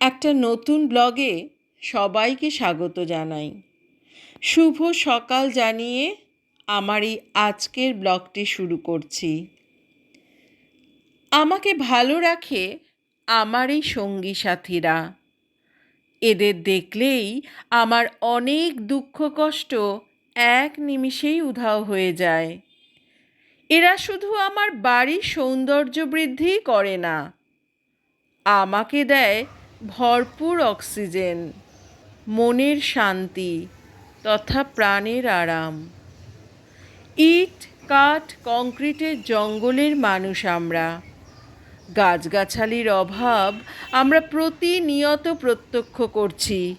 একটা নতুন ব্লগে সবাইকে স্বাগত জানাই। শুভ সকাল জানিয়ে আমার এই আজকের ব্লগটি শুরু করছি। আমাকে ভালো রাখে আমার এই সঙ্গী সাথীরা। এদের দেখলেই আমার অনেক দুঃখ কষ্ট এক নিমিষেই উধাও হয়ে যায়। এরা শুধু আমার বাড়ির সৌন্দর্য বৃদ্ধিই করে না। আমাকে দেয় ভরপুর অক্সিজেন, মনের শান্তি তথা প্রাণের আরাম। ইট, কাঠ, কংক্রিটের জঙ্গলের মানুষ আমরা। গাছগাছালির অভাব আমরা প্রতিনিয়ত প্রত্যক্ষ করছি।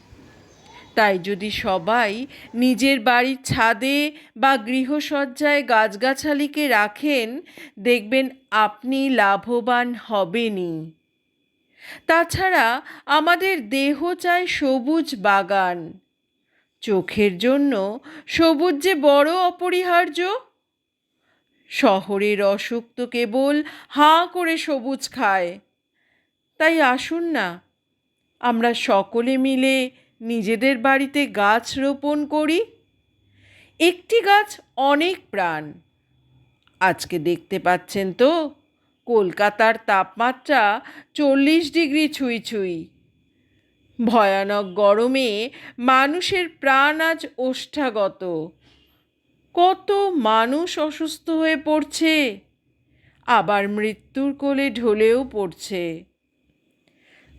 তাই যদি সবাই নিজের বাড়ির ছাদে বা গৃহসজ্জায় গাছগাছালিকে রাখেন, দেখবেন আপনি লাভবান হবেনই। তাছাড়া আমাদের দেহ চায় সবুজ বাগান। চোখের জন্য সবুজ যে বড় অপরিহার্য? শহরের অসুখ তো কেবল হাঁ করে সবুজ খায়। তাই আসুন না, আমরা সকলে মিলে নিজেদের বাড়িতে গাছ রোপণ করি। একটি গাছ অনেক প্রাণ। আজকে দেখতে পাচ্ছেন তো কলকাতার তাপমাত্রা চল্লিশ ডিগ্রি ছুঁই ছুঁই। ভয়ানক গরমে মানুষের প্রাণ আজ ওষ্ঠাগত। কত মানুষ অসুস্থ হয়ে পড়ছে। আবার মৃত্যুর কোলে ঢলেও পড়ছে।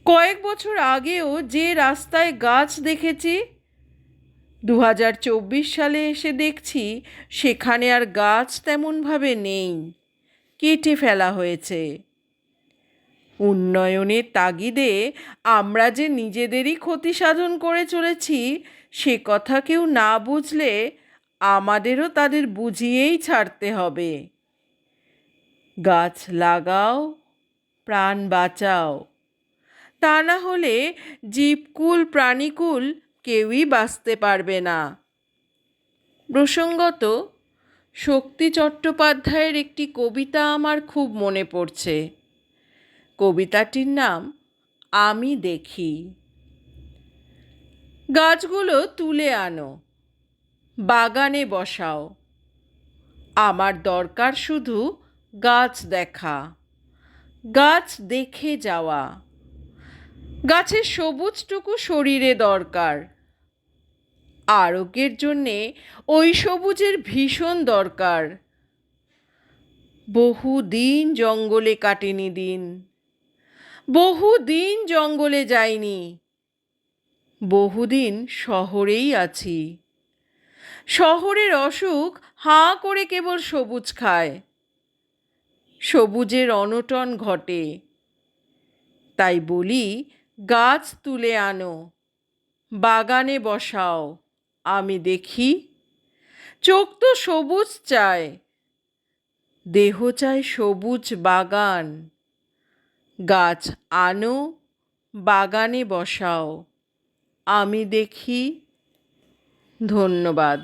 কয়েক বছর আগেও যে রাস্তায় গাছ দেখেছি দু হাজার চব্বিশ সালে এসে দেখছি, সেখানে আর গাছ তেমনভাবে নেই। কেটে ফেলা হয়েছে। উন্নয়নের তাগিদে আমরা যে নিজেদেরই ক্ষতি সাধন করে চলেছি, সে কথা কেউ না বুঝলে আমাদেরও তাদের বুঝিয়েই ছাড়তে হবে। গাছ লাগাও, প্রাণ বাঁচাও। তা না হলে জীবকুল, প্রাণীকুল কেউই বাঁচতে পারবে না। প্রসঙ্গত শক্তি চট্টোপাধ্যায়ের একটি কবিতা আমার খুব মনে পড়ছে। কবিতাটির নাম, আমি দেখি। গাছগুলো তুলে আনো, বাগানে বসাও। আমার দরকার শুধু গাছ দেখা, গাছ দেখে যাওয়া। গাছের সবুজটুকু শরীরে দরকার আরোগ্যের জন্যে ওই সবুজের ভীষণ দরকার। বহু দিন জঙ্গলে কাটেনি দিন। বহু দিন জঙ্গলে যাইনি। বহুদিন শহরেই আছি। শহরের অসুখ হাঁ করে কেবল সবুজ খায়। সবুজের অনটন ঘটে। তাই বলি, গাছ তুলে আনো, বাগানে বসাও। আমি দেখি, চোখ তো সবুজ চায়, দেহ চায় সবুজ বাগান, গাছ আনো, বাগানে বসাও। আমি দেখি, ধন্যবাদ।